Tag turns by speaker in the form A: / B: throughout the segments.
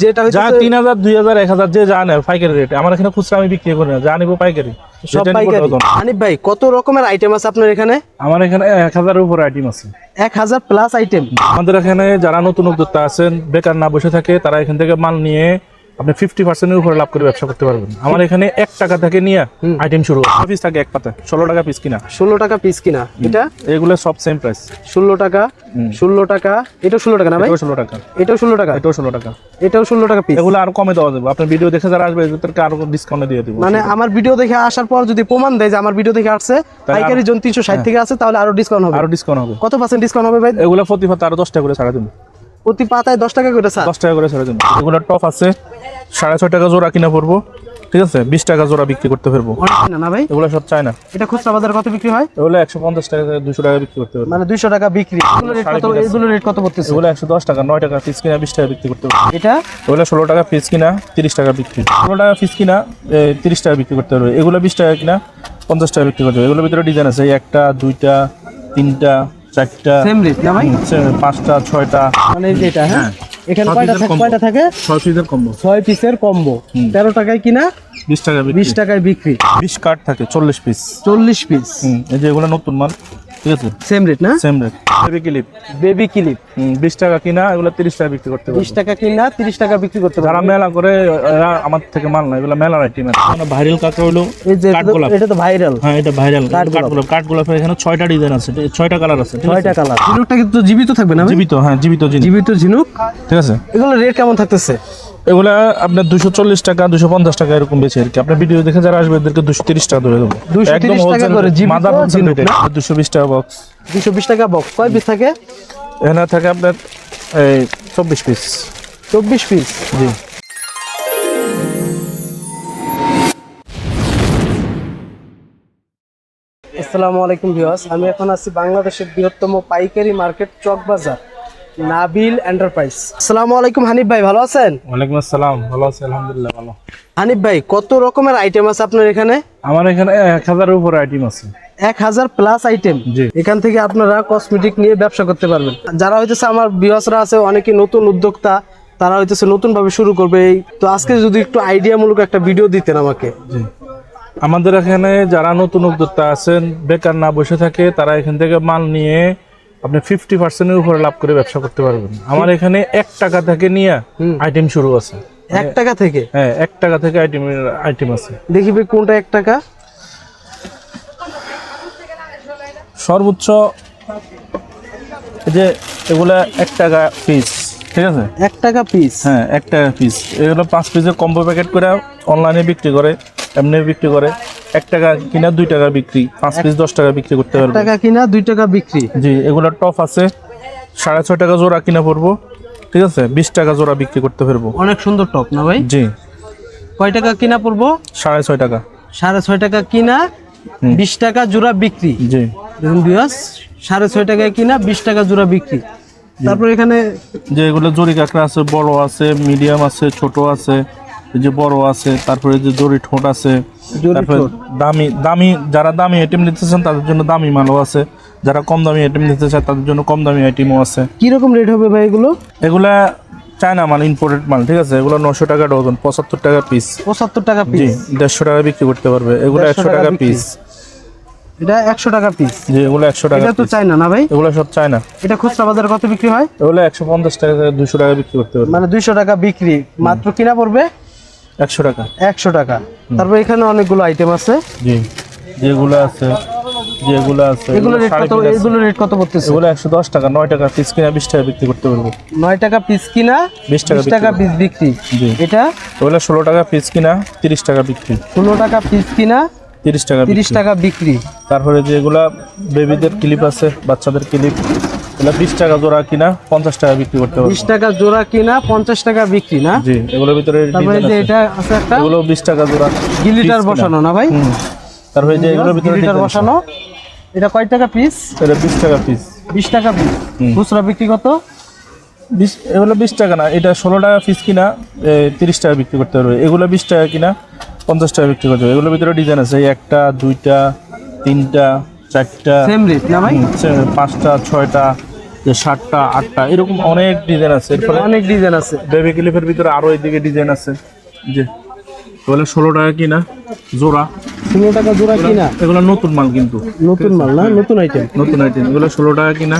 A: যেটা
B: যা তিন হাজার দুই হাজার এক হাজার যে যা নেয় পাইকারি রেট আমার এখানে খুচরা আমি বিক্রি করি না যা নিবো পাইকারি।
A: সব পাইকারি।
B: ডজন।
A: ভাই কত রকমের আইটেম আছে আপনার এখানে?
B: আমার এখানে এক হাজারের উপর আইটেম আছে।
A: এক হাজার প্লাস আইটেম
B: আমাদের এখানে যারা নতুন উদ্যোক্তা আছেন বেকার না বসে থাকে তারা এখান থেকে মাল নিয়ে আপনি ফিফটি পার্সেন্টের উপরে লাভ করে ব্যবসা করতে পারবেন। আমার এখানে এক টাকা থেকে নিয়ে আইটেম শুরু পিস থাকে এক পাতা ষোলো টাকা পিস কিনা।
A: ষোলো টাকা পিস কিনা এটা?
B: এগুলো সব সেম প্রাইস
A: ষোলো টাকা ষোলো টাকা এটাও ষোলো টাকা না ভাই?
B: ষোলো টাকা।
A: এটাও ষোলো টাকা?
B: এটাও ষোলো টাকা।
A: এটাও ষোলো টাকা পিস
B: এগুলো আরও কমে দেওয়া যাবে। আপনার ভিডিও দেখে যারা আসবে এদেরকে আরও ডিসকাউন্টে দিয়ে দিব।
A: মানে আমার ভিডিও দেখে আসার পর যদি প্রমাণ দেয় যে আমার ভিডিও দেখে আসছে পাইকারি জন তিনশো ষাট থেকে আছে তাহলে আরও ডিসকাউন্ট হবে।
B: আরও ডিসকাউন্ট হবে।
A: কত পার্সেন্ট ডিসকাউন্ট হবে ভাই?
B: এগুলো প্রতি পাতা আরও দশ টাকা করে ছাড়া দিন।
A: প্রতি পাতায় দশ টাকা করে স্যার।
B: দশ টাকা করে ছেড়ে দিন এগুলো টপ আছে সাড়ে ছয় টাকা জোড়া কিনা পড়ব ঠিক আছে? বিশ টাকা জোড়া বিক্রি করতে পারব
A: না ভাই?
B: এগুলো সব চায় না
A: এটা খুচরা বাজারে কত বিক্রি হয়?
B: এগুলো একশো পঞ্চাশ টাকা দুশো টাকা বিক্রি করতে পারব।
A: মানে দুইশো টাকা বিক্রি। এগুলো রেট কত এগুলো রেট কত পড়তেছে?
B: এগুলো একশো দশ টাকা নয় টাকা পিস কিনা বিশ টাকা বিক্রি করতে পারব।
A: এটা?
B: এগুলো ষোলো টাকা পিস কিনা তিরিশ টাকা বিক্রি। ষোলো টাকা পিস কিনা তিরিশ টাকা বিক্রি করতে পারবে। এগুলো বিশ টাকা কিনা পঞ্চাশ টাকা বিক্রি করতে হবে এগুলোর ভিতরে ডিজাইন আছে একটা দুইটা তিনটা চারটা
A: সেম রেট না ভাই?
B: পাঁচটা ছয়টা।
A: মানে যেটা এটা হ্যাঁ। এখানে কয়টা থাকে। কয়টা থাকে?
B: ছয় পিসের কম্বো
A: ছয় পিসের কম্বো তেরো টাকায় কিনা?
B: বিশ টাকা
A: বিশ টাকায় বিক্রি।
B: বিশ কার্ড থাকে চল্লিশ পিস।
A: চল্লিশ পিস।
B: এই যে এগুলো নতুন মাল। ঠিক আছে?
A: সেম রেট না?
B: Same rate baby clip
A: baby clip
B: বিশ টাকা কিনা এগুলো তিরিশ টাকা বিক্রি করতে
A: বিশ টাকা কিনা তিরিশ টাকা বিক্রি করতে
B: যারা মেলা করে এরা আমার থেকে মাল না এগুলো মেলার আইটেম ভাইরাল কাকা হলো?
A: যে এটা তো-
B: কাঠগোলাপ।
A: এটা তো ভাইরাল
B: হ্যাঁ এটা ভাইরাল
A: কাঠগোলাপ।
B: কাঠগোলাপ কাঠগোলাপের এখানে ছয়টা ডিজাইন আছে ছয়টা কালার আছে
A: ছয়টা কালার ঝিনুকটা কিন্তু জীবিত থাকবে না
B: জীবিত হ্যাঁ জীবিত
A: জীবিত ঝিনুক?
B: ঠিক আছে।
A: এগুলো রেট কেমন থাকতেছে?
B: এগুলা আপনার দুশো চল্লিশ টাকা দুশো পঞ্চাশ টাকা এরকম বেশি আর কি। আপনার ভিডিও দেখে যারা আসবে এদেরকে দুশো তিরিশ টাকা ধরে দেবো।
A: 230 টাকা করে জীবিত ঝিনুক না?
B: দুশো বিশ টাকা বক্স
A: দুশো বিশ টাকা বক্স কয় পিস থাকে?
B: এখানে থাকে আপনার এই চব্বিশ পিস
A: চব্বিশ পিস
B: জি।
A: আসসালামু আলাইকুম ভিউয়ার্স আমি এখন আছি বাংলাদেশের বৃহত্তম পাইকারি মার্কেট চক বাজার নাবিল এন্টারপ্রাইজ। আসসালামু আলাইকুম হানিফ ভাই ভালো আছেন?
B: ওয়ালাইকুম আসসালাম ভালো আছি আলহামদুলিল্লাহ ভালো।
A: হানিফ ভাই কত রকমের আইটেম আছে আপনার এখানে?
B: আমার এখানে এক হাজারের উপর আইটেম আছে।
A: এক হাজার প্লাস আইটেম
B: জি।
A: এখান থেকে আপনারা কসমেটিক নিয়ে ব্যবসা করতে পারবেন। যারা হইতেছে আমার ভিউয়ার্সরা আছে অনেকে নতুন উদ্যোক্তা তারা হইতেছে নতুন ভাবে শুরু করবে। এই তো আজকে যদি একটু আইডিয়ামূলক একটা ভিডিও দিতেন আমাকে।
B: জি। আমাদের এখানে যারা নতুন উদ্যোক্তা আছেন বেকার না বসে থাকে তারা এখান থেকে মাল নিয়ে আপনি ফিফটি পার্সেন্টের উপরে লাভ করে ব্যবসা করতে পারবেন। আমার এখানে এক টাকা থেকে নিয়ে আইটেম শুরু আছে।
A: এক টাকা থেকে?
B: হ্যাঁ এক টাকা থেকে আইটেম আইটেম আছে।
A: দেখি ভাই কোনটা এক টাকা?
B: সর্বোচ্চ যে এগুলা এক টাকা পিস ঠিক আছে?
A: এক টাকা পিস
B: হ্যাঁ এক টাকা পিস এগুলো পাঁচ পিসের কম্বো প্যাকেট করে অনলাইনে বিক্রি করে এমনি বিক্রি করে। এক টাকা কিনা দুই টাকা বিক্রি। পাঁচ পিস দশ টাকা বিক্রি করতে পারবে।
A: টাকা কিনা দুই টাকা বিক্রি।
B: জি এগুলো টপ আছে। সাড়ে ছয় টাকা জোড়া কিনা পড়ব ঠিক আছে? বিশ টাকা জোড়া বিক্রি করতে পারব।
A: অনেক সুন্দর টপ না ভাই?
B: জি।
A: কয় টাকা কিনা পড়ব
B: সাড়ে ছয় টাকা।
A: সাড়ে ছয় টাকা কিনা বিশ টাকা জোড়া বিক্রি।
B: জি।
A: দেখুন বিয়াস সাড়ে ছয় টাকায় কিনা বিশ টাকা জোড়া বিক্রি। তারপর এখানে
B: যে এগুলো জরি কাঁকড়া আছে বড় আছে মিডিয়াম আছে ছোট আছে এই যে বড় আছে তারপরে যে জরি ঠোঁট আছে তারপরে দামি দামি যারা দামি আইটেম নিতে চান তাদের জন্য দামি মালও আছে। যারা কম দামি আইটেম নিতে চায় তাদের জন্য কম দামি আইটেমও আছে।
A: কীরকম রেট হবে ভাই এগুলো?
B: এগুলা চায়না মাল ইম্পোর্টেড মাল ঠিক আছে? এগুলো নশো টাকা ডজন পঁচাত্তর টাকা পিস
A: পঁচাত্তর টাকা পিস
B: দেড়শো টাকা বিক্রি করতে পারবে। এগুলো একশো
A: টাকা
B: পিস
A: এটা একশো টাকা পিস
B: জি এগুলো একশো টাকা
A: এটা তো। চাই না ভাই?
B: এগুলো সব চায়না
A: এটা খুচরা বাজারে কত বিক্রি হয়?
B: এগুলো একশো পঞ্চাশ টাকা দুশো টাকা বিক্রি করতে পারবে।
A: মানে দুইশো টাকা বিক্রি। মাত্র কিনা পড়বে?
B: একশো টাকা।
A: একশো টাকা। তারপর এখানে অনেকগুলো আইটেম আছে।
B: জি যেগুলো আছে যেগুলো আছে
A: এগুলো রেট কত এগুলো রেট কত পড়তেছে?
B: এগুলো একশো দশ টাকা টাকা পিস কিনা বিশ টাকা বিক্রি করতে পারব।
A: টাকা পিস কিনা
B: 20 টাকা
A: পিস বিক্রি এটা?
B: টাকা পিস কিনা তিরিশ টাকা বিক্রি।
A: ষোলো টাকা পিস কিনা
B: তিরিশ টাকা
A: তিরিশ
B: বিক্রি।
A: টাকা বিক্রি।
B: তারপরে যেগুলা বেবিদের ক্লিপ আছে বাচ্চাদের ক্লিপ এগুলো টাকা জোড়া কিনা পঞ্চাশ টাকা বিক্রি করতে পারব।
A: টাকা জোড়া কিনা পঞ্চাশ টাকা বিক্রি না?
B: জি এগুলোর ভিতরে
A: তারপরে যে এটা আছে একটা
B: এগুলো বিশ টাকা জোড়া
A: গিলিটার
B: piece
A: বসানো না ভাই।
B: তারপরে যে এগুলোর ভিতরে
A: গিলিটার বসানো এটা কয় টাকা পিস
B: এটা টাকা পিস
A: বিশ টাকা পিস খুচরা বিক্রি কত?
B: বিশ এগুলো বিশ টাকা না এটা ষোলো টাকা পিস কিনা তিরিশ টাকা বিক্রি করতে পারবে। এগুলো বিশ টাকা কিনা পঞ্চাশ টাকা বিক্রি করতে হবে এগুলোর ভিতরে ডিজাইন আছে একটা দুইটা তিনটা চারটা।
A: সেম রেট না ভাই?
B: পাঁচটা ছয়টা যে সাতটা আটটা এরকম অনেক ডিজাইন আছে। এরপরে
A: অনেক ডিজাইন আছে।
B: বেবি ক্লিপের ভিতরে আরও এইদিকে ডিজাইন আছে। যে এগুলো ষোলো টাকা কিনা জোড়া।
A: ষোলো টাকা জোড়া কিনা?
B: এগুলো নতুন মাল কিন্তু।
A: নতুন মাল না? নতুন আইটেম
B: নতুন আইটেম এগুলো ষোলো টাকা কিনা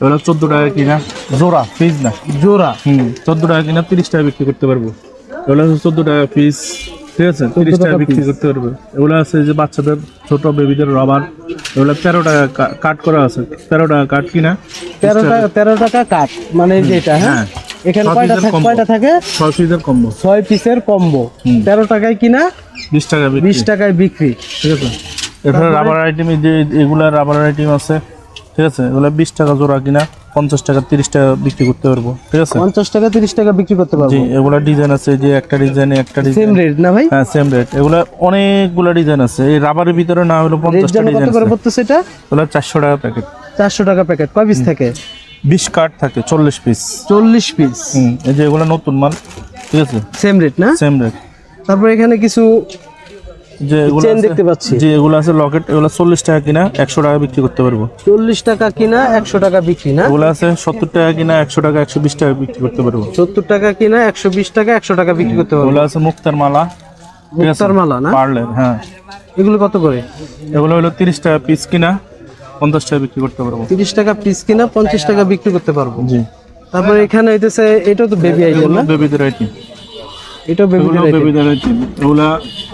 B: এগুলো চোদ্দ টাকা কিনা। জোড়া পিস না।
A: জোড়া?
B: হুম চোদ্দ টাকা কিনা তিরিশ টাকা বিক্রি করতে পারব। এগুলো চোদ্দ টাকা পিস ঠিক আছে তিরিশ টাকা বিক্রি করতে পারব। এগুলো আছে যে বাচ্চাদের ছোট বেবিদের রবার এগুলো তেরো টাকা কাট করা আছে। তেরো টাকা কাট কিনা?
A: তেরো টাকা তেরো টাকা কাট মানে যেটা হ্যাঁ?
B: হ্যাঁ।
A: এখানে কয়টা থাকে কয়টা থাকে?
B: ছয় পিসের কম্বো
A: ছয় পিসের কম্বো তেরো টাকায় কিনা?
B: বিশ টাকা
A: বিশ টাকায় বিক্রি।
B: ঠিক আছে। এরপরে রাবার আইটেম যে এগুলা রাবার আইটেম আছে। ঠিক আছে? এগুলো বিশ টাকা জোড়া কিনা পঞ্চাশ টাকা তিরিশ টাকা বিক্রি করতে পারব। ঠিক আছে?
A: পঞ্চাশ টাকা তিরিশ টাকা বিক্রি করতে
B: জি
A: পারব
B: এগুলা ডিজাইন আছে যে একটা ডিজাইন একটা
A: সেম
B: ডিজাইন
A: রেট না ভাই?
B: হ্যাঁ সেম রেট এগুলা অনেকগুলা ডিজাইন আছে। এই রাবারের ভিতরে না হলো পঞ্চাশটা
A: কত
B: ডিজাইন
A: করে
B: আছে।
A: পড়তেছে এটা?
B: এগুলো চারশো টাকা প্যাকেট
A: চারশো টাকা প্যাকেট কয় পিস থাকে?
B: বিশ কার্ড থাকে চল্লিশ পিস
A: চল্লিশ পিস
B: এই যে এগুলো নতুন মাল। ঠিক আছে?
A: সেম রেট না?
B: সেম রেট
A: তারপর এখানে কিছু
B: যে
A: চেন দেখতে পাচ্ছি।
B: যে এগুলো আছে লকেট এগুলো চল্লিশ টাকা কিনা একশো টাকা বিক্রি করতে পারব।
A: চল্লিশ টাকা কিনা একশো টাকা বিক্রি না?
B: এগুলো আছে সত্তর টাকা কিনা একশো টাকা একশো বিশ টাকা বিক্রি করতে পারব।
A: সত্তর টাকা কিনা একশো বিশ টাকা একশো টাকা বিক্রি করতে পারব।
B: এগুলো আছে মুক্তার মালা
A: মুক্তার মালা না?
B: পার্লের হ্যাঁ।
A: এগুলো কত করে?
B: এগুলো হলো তিরিশ টাকা পিস কিনা পঞ্চাশ টাকা বিক্রি করতে পারব।
A: তিরিশ টাকা পিস কিনা পঞ্চাশ টাকা বিক্রি করতে পারব।
B: জি।
A: তারপর এখানে হইতেছে এটাও তো বেবি আইটেম
B: এগুলো
A: না?
B: বেবিদের আইটেম
A: এটাও
B: বেবিদের আইটেম এগুলা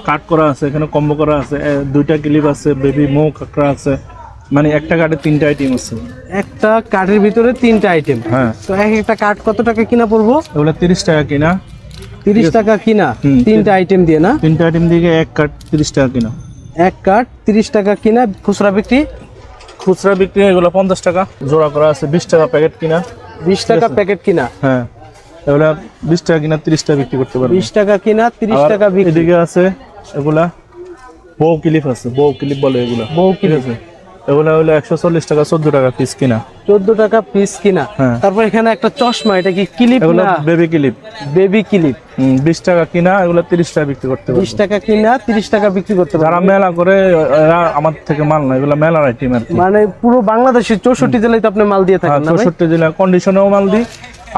B: কাট করা আছে এখানে কম্বো করা আছে দুইটা ক্লিপ আছে বেবি মো কাঁকড়া আছে মানে একটা কার্ডে তিনটা আইটেম আছে।
A: একটা কার্ডের ভিতরে তিনটা আইটেম
B: হ্যাঁ।
A: তো এক একটা কার্ড কত টাকা কিনা পড়ব?
B: এগুলো তিরিশ টাকা কিনা।
A: তিরিশ টাকা কিনা? তিনটা আইটেম দিয়ে না?
B: তিনটা আইটেম দিয়ে এক কার্ড তিরিশ টাকা কিনা।
A: এক কার্ড তিরিশ টাকা কিনা খুচরা বিক্রি?
B: খুচরা বিক্রি এগুলো পঞ্চাশ টাকা। জোড়া করা আছে বিশ টাকা প্যাকেট কিনা।
A: বিশ টাকা প্যাকেট কিনা?
B: হ্যাঁ। এগুলা বিশ টাকা কিনা তিরিশ টাকা বিক্রি করতে পারবে।
A: বিশ টাকা কিনা তিরিশ টাকা বিক্রি।
B: এদিকে আছে এগুলা বউ ক্লিপ আছে বউ ক্লিপ বলে এগুলা।
A: বউ
B: আছে? এগুলা হলো একশো চল্লিশ টাকা চোদ্দ টাকা পিস কিনা।
A: চোদ্দ টাকা পিস কিনা।
B: হ্যাঁ।
A: তারপর এখানে একটা চশমা এটা কি ক্লিপ
B: এগুলো
A: না?
B: বেবি ক্লিপ
A: বেবি ক্লিপ
B: বিশ টাকা কিনা এগুলো তিরিশ টাকা বিক্রি করতে পারবে।
A: বিশ টাকা কিনা তিরিশ টাকা বিক্রি করতে
B: যারা মেলা করে এরা আমার থেকে মাল না এগুলো মেলার আইটেম আর
A: মানে পুরো বাংলাদেশের চৌষট্টি জেলায় তো আপনি মাল দিয়ে
B: হ্যাঁ
A: থাকেন ভাই?
B: চৌষট্টি জেলা কন্ডিশনেও মাল দিই।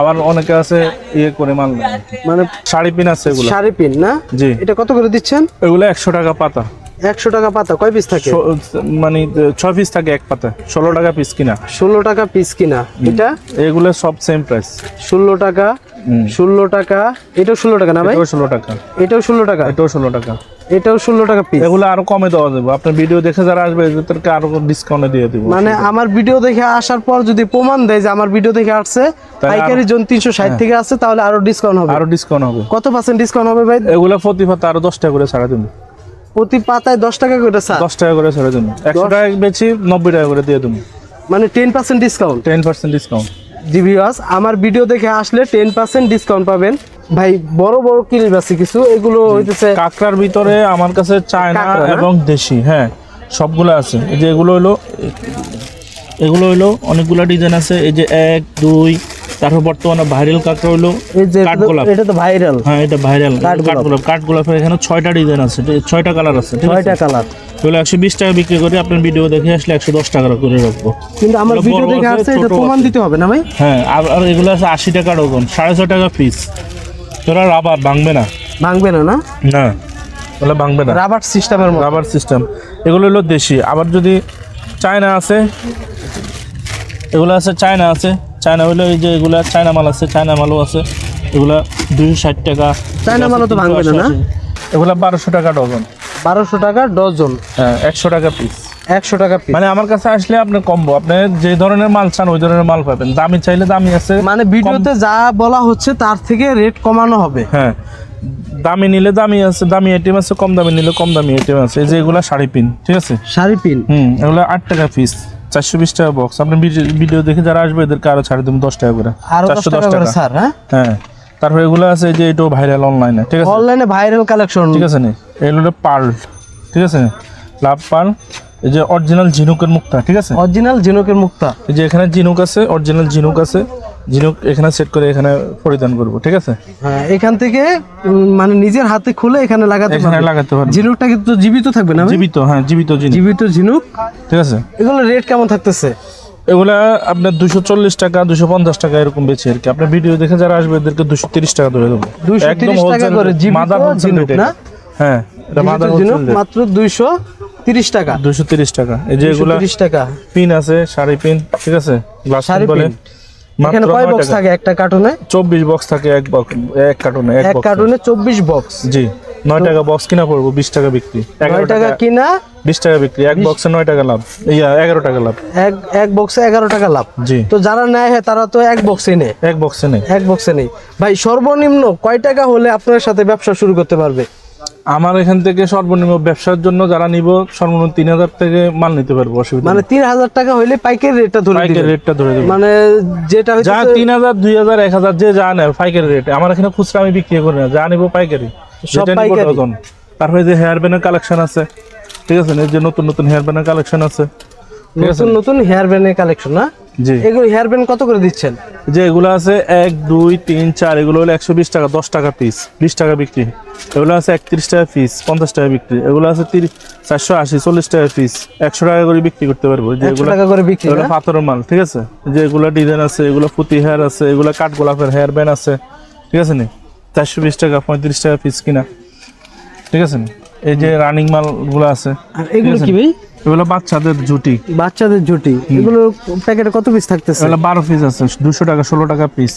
B: আবার অনেকে আছে ইয়ে করে মাল নেয়।
A: মানে
B: শাড়ি পিন আছে এগুলো।
A: শাড়ি পিন না?
B: জি।
A: এটা কত করে দিচ্ছেন?
B: এগুলো একশো টাকা পাতা।
A: একশো টাকা পাতা কয় পিস থাকে?
B: মানে ছয় পিস থাকে এক পাতা ষোলো টাকা পিস কিনা।
A: ষোলো টাকা পিস কিনা এটা?
B: এগুলো সব সেম প্রাইস
A: ষোলো টাকা ষোলো টাকা এটাও ষোলো টাকা না ভাই?
B: ষোলো টাকা।
A: এটাও ষোলো টাকা?
B: এটাও ষোলো টাকা।
A: এটাও ষোলো টাকা পিস
B: এগুলো আরও কমে দেওয়া যাবে। আপনার ভিডিও দেখে যারা আসবে এদেরকে আরও ডিসকাউন্টে দিয়ে দিব।
A: মানে আমার ভিডিও দেখে আসার পর যদি প্রমাণ দেয় যে আমার ভিডিও দেখে আসছে পাইকারি জন তিনশো ষাট থেকে আসছে তাহলে আরও ডিসকাউন্ট হবে।
B: আরও ডিসকাউন্ট হবে।
A: কত পার্সেন্ট ডিসকাউন্ট হবে ভাই?
B: এগুলো প্রতি পাতা আরও দশ টাকা করে ছাড়া দেবো
A: প্রতি পাতায় দশ টাকা করে স্যার।
B: দশ টাকা করে ছাড়া দেবো একশো টাকা বেশি নব্বই টাকা করে দিয়ে দেবো।
A: মানে ten percent discount
B: ten percent discount
A: জি ভিউয়ার্স আমার ভিডিও দেখে আসলে টেন পার্সেন্ট ডিসকাউন্ট পাবেন। ভাই বড় বড় ক্লিপ আছে কিছু এগুলো হইতেছে
B: কাঁকড়ার ভিতরে আমার কাছে চায়না এবং দেশি হ্যাঁ সবগুলো আছে। এই যে এগুলো হলো এগুলো হলো অনেকগুলো ডিজাইন আছে। এই যে এক দুই তারপর বর্তমানে ভাইরাল কাঁকড়া হলো
A: এটা তো-
B: কাঠগোলাপ।
A: এটা তো ভাইরাল
B: হ্যাঁ এটা ভাইরাল
A: কাঠগোলাপ।
B: কাঠগোলাপ কাঠগোলাপের এখানে ছয়টা ডিজাইন আছে ছয়টা কালার আছে
A: ছয়টা কালার
B: এগুলো একশো বিশ টাকা বিক্রি করে আপনার ভিডিও দেখে আসলে একশো দশ টাকা করে রাখব।
A: কিন্তু আমার ভিডিও দেখে আসছে এটা প্রমাণ দিতে হবে না ভাই?
B: হ্যাঁ আর এগুলো আছে আশি টাকা ডজন সাড়ে ছয় টাকা পিস তোরা রাবার ভাঙবে না।
A: ভাঙবে না না?
B: না ওগুলো ভাঙবে না।
A: রাবার সিস্টেমের
B: রাবার সিস্টেম এগুলো হলো দেশি। আবার যদি চায়না আছে এগুলো আছে চায়না আছে। চায়না হলো এই যে এগুলা চায়না মাল আছে চায়না মালও আছে। এগুলা দুইশো ষাট টাকা।
A: চায়না মালও তো ভাঙবে না?
B: এগুলা বারোশো টাকা ডজন।
A: বারোশো টাকা ডজন।
B: হ্যাঁ একশো টাকা পিস
A: একশো টাকা পিস
B: মানে আমার কাছে আসলে আপনি কমবো আপনি যে ধরনের মাল চান ওই ধরনের মাল পাবেন। দামি চাইলে দামি আছে
A: মানে ভিডিওতে যা বলা হচ্ছে তার থেকে রেট কমানো হবে।
B: হ্যাঁ দামি নিলে দামি আছে দামি আইটেম আছে কম দামি নিলে কম দামি আইটেম আছে। এই যে এগুলা শাড়ি পিন ঠিক আছে?
A: শাড়ি পিন।
B: হুম এগুলো আট টাকা পিস চারশো বিশ টাকা বক্স আপনি ভিডিও- ভিডিও দেখে যারা আসবে এদেরকে আরও ছাড়ে দেবেন দশ টাকা করে।
A: আরও দশ টাকা স্যার হ্যাঁ?
B: হ্যাঁ। তারপরে এগুলো আছে যে এটাও ভাইরাল অনলাইনে ঠিক আছে?
A: অনলাইনে ভাইরাল কালেকশন
B: ঠিক আছে নি? এগুলো পার্ল ঠিক আছে লাভ পার্ল এই যে অরিজিনাল ঝিনুকের মুক্তা ঠিক আছে?
A: অরিজিনাল ঝিনুকের মুক্তা।
B: এই যে এখানে ঝিনুক আছে অরিজিনাল ঝিনুক আছে। ঝিনুক এখানে সেট করে এখানে পরিধান করব ঠিক আছে?
A: হ্যাঁ এখান থেকে মানে নিজের হাতে খুলে এখানে লাগাতে
B: এখানে লাগাতে পারব।
A: ঝিনুকটা কিন্তু জীবিত থাকবে না
B: জীবিত হ্যাঁ জীবিত ঝিনুক
A: জীবিত ঝিনুক
B: ঠিক আছে?
A: এগুলো রেট কেমন থাকতেছে?
B: এগুলা আপনার দুশো চল্লিশ টাকা দুশো পঞ্চাশ টাকা এরকম বেছে আর কি। আপনার ভিডিও দেখে যারা আসবে এদেরকে দুশো তিরিশ টাকা ধরে দেবো।
A: 230 টাকা
B: মাদার
A: ঝিনুক না?
B: হ্যাঁ এটা মাদার
A: ঝিনুক মাত্র দুইশো তিরিশ টাকা।
B: দুশো তিরিশ টাকা। এই যে এগুলা
A: তিরিশ টাকা।
B: পিন আছে শাড়ি পিন ঠিক আছে? গ্লাস বলে।
A: এখানে কয় বক্স থাকে একটা কার্টুনে
B: চব্বিশ বক্স থাকে এক বক্স এক কার্টুনে এক
A: কার্টুনে চব্বিশ বক্স
B: জি নয় টাকা বক্স কিনা পড়ব বিশ টাকা বিক্রি এগারো
A: নয় টাকা
B: টাকা।
A: কিনা?
B: বিশ টাকা বিক্রি এক বক্সে নয় টাকা লাভ ইয়া এগারো টাকা লাভ।
A: এক এক বক্সে এগারো টাকা লাভ।
B: জি।
A: তো যারা নেয় হ্যাঁ তারা তো এক বক্সে নেয়।
B: এক বক্সে নেই
A: এক বক্সে নেই ভাই সর্বনিম্ন কয় টাকা হলে আপনার সাথে ব্যবসা শুরু করতে পারবে?
B: আমার এখান থেকে সর্বনিম্ন ব্যবসার জন্য যারা নিব সর্বনিম্ন তিন হাজার থেকে মাল নিতে পারব অসুবিধা
A: মানে তিন হাজার টাকা হইলে পাইকারি রেটটা ধরে
B: পাইকারি রেটটা ধরে দেবো।
A: মানে যেটা
B: যা
A: হচ্ছে
B: তিন হাজার দুই হাজার এক হাজার যে যা নেয় পাইকারি রেট। আমার এখানে খুচরা আমি বিক্রি করি না যা নিব পাইকারি।
A: সব
B: যেটা নিব? ডজন। তারপরে যে হেয়ার ব্যান্ডের কালেকশন আছে ঠিক আছে? যে নতুন নতুন হেয়ার ব্যান্ডের কালেকশন আছে।
A: নতুন নতুন হেয়ার ব্যান্ডের কালেকশন না? এগুলো হেয়ার ব্যান্ড কত করে দিচ্ছেন?
B: যে এগুলো আছে এক দুই তিন চার এগুলো হলো একশো বিশ টাকা দশ টাকা পিস বিশ টাকা বিক্রি। এগুলো আছে একত্রিশ টাকা পিস পঞ্চাশ টাকা বিক্রি। এগুলো আছে তিরিশ চারশো আশি চল্লিশ টাকা পিস একশো টাকা করে বিক্রি করতে পারব। যে এগুলো
A: টাকা করে বিক্রি
B: এগুলো
A: না?
B: পাথরের মাল ঠিক আছে? যে এগুলো ডিজাইন আছে এগুলো পুঁতি হেয়ার আছে এগুলো কাঠ গোলাপের হেয়ার ব্যান্ড আছে ঠিক আছে নি? চারশো বিশ টাকা পঁয়ত্রিশ টাকা পিস কিনা ঠিক আছে নি? এই যে রানিং মালগুলো আছে
A: এগুলো কি ভাই?
B: এগুলো বাচ্চাদের জুটি।
A: বাচ্চাদের জুটি। এগুলো প্যাকেটে কত পিস থাকতেছে?
B: এগুলো বারো পিস আছে দুশো টাকা ষোলো টাকা পিস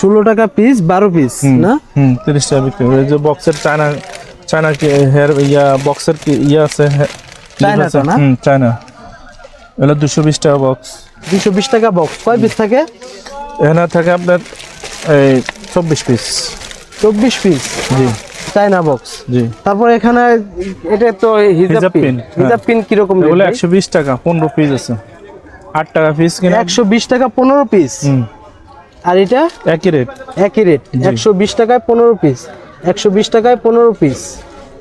A: ষোলো টাকা পিস বারো পিস না?
B: হুম তিরিশ টাকা বিক্রি এই যে বক্সের চায়না চায়না কি হেয়ার ইয়া বক্সের কি ইয়া আছে
A: চায়না না?
B: হুম চায়না এগুলো দুশো বিশ টাকা বক্স
A: দুশো বিশ টাকা বক্স কয় পিস থাকে?
B: এখানে থাকে আপনার এই চব্বিশ পিস
A: চব্বিশ পিস
B: জি।
A: চায়না বক্স
B: জি।
A: তারপর এখানে এটা তো হিজাব পিন হিজাব পিন কীরকম
B: এগুলো একশো বিশ টাকা পনেরো পিস আছে। আট টাকা পিস কিনা?
A: একশো বিশ টাকা পনেরো পিস আর এটা?
B: একই রেট
A: একই রেট একশো বিশ টাকায় পনেরো পিস একশো বিশ টাকায় পনেরো পিস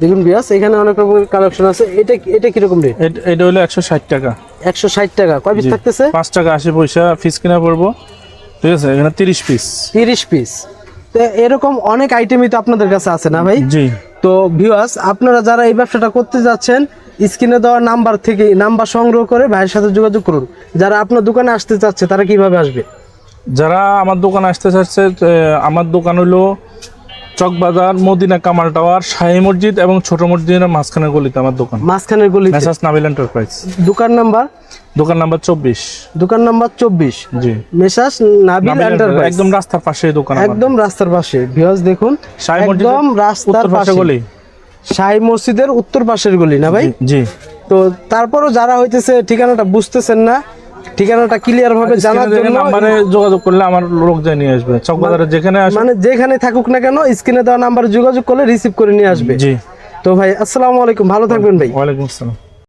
A: দেখুন বিয়াস এখানে অনেক রকমের কালেকশন আছে। এটা এটা কীরকম রেট
B: এটা হলো একশো ষাট টাকা।
A: একশো ষাট টাকা। কয় পিস থাকতেছে?
B: পাঁচ টাকা আশি পয়সা পিস কিনা পড়ব। ঠিক আছে এখানে তিরিশ পিস
A: তিরিশ পিস তো এরকম অনেক আইটেমই তো আপনাদের কাছে আছে না ভাই?
B: জি।
A: তো ভিউয়ার্স আপনারা যারা এই ব্যবসাটা করতে যাচ্ছেন স্ক্রিনে দেওয়া নাম্বার থেকে নাম্বার সংগ্রহ করে ভাইয়ের সাথে যোগাযোগ করুন। যারা আপনার দোকানে আসতে চাচ্ছে তারা কীভাবে আসবে?
B: যারা আমার দোকানে আসতে চাচ্ছে আমার দোকান হলো চকবাজার মদিনা কামাল টাওয়ার শাহী মসজিদ এবং ছোট মসজিদের মাঝখানের গলিতে আমার দোকান।
A: মাঝখানের গলি
B: মেসাজ নাবিল এন্টারপ্রাইজ
A: দোকান নাম্বার?
B: দোকান নাম্বার চব্বিশ।
A: দোকান নাম্বার চব্বিশ?
B: জি।
A: মেসাস নাবিল এন্টারপ্রাইজ
B: একদম রাস্তার পাশে দোকান
A: একদম রাস্তার পাশে। ভিউয়ার্স দেখুন
B: শাহী মসজিদের
A: একদম রাস্তার
B: পাশে গলি।
A: শাহী মসজিদের উত্তর পাশের গলি না ভাই?
B: জি।
A: তো তারপরও যারা হইতেছে ঠিকানাটা বুঝতেছেন না ঠিকানাটা ক্লিয়ার ভাবে জানার জন্য
B: নম্বরে যোগাযোগ করলে আমার লোক যায় নিয়ে আসবে। চকবাজারে যেখানে আসবে
A: মানে যেখানে থাকুক না কেন স্ক্রিনে দেওয়া নাম্বারে যোগাযোগ করলে রিসিভ করে নিয়ে আসবে।
B: জি।
A: তো ভাই আসসালামু আলাইকুম ভালো থাকবেন ভাই।
B: ওয়ালাইকুম আসসালাম।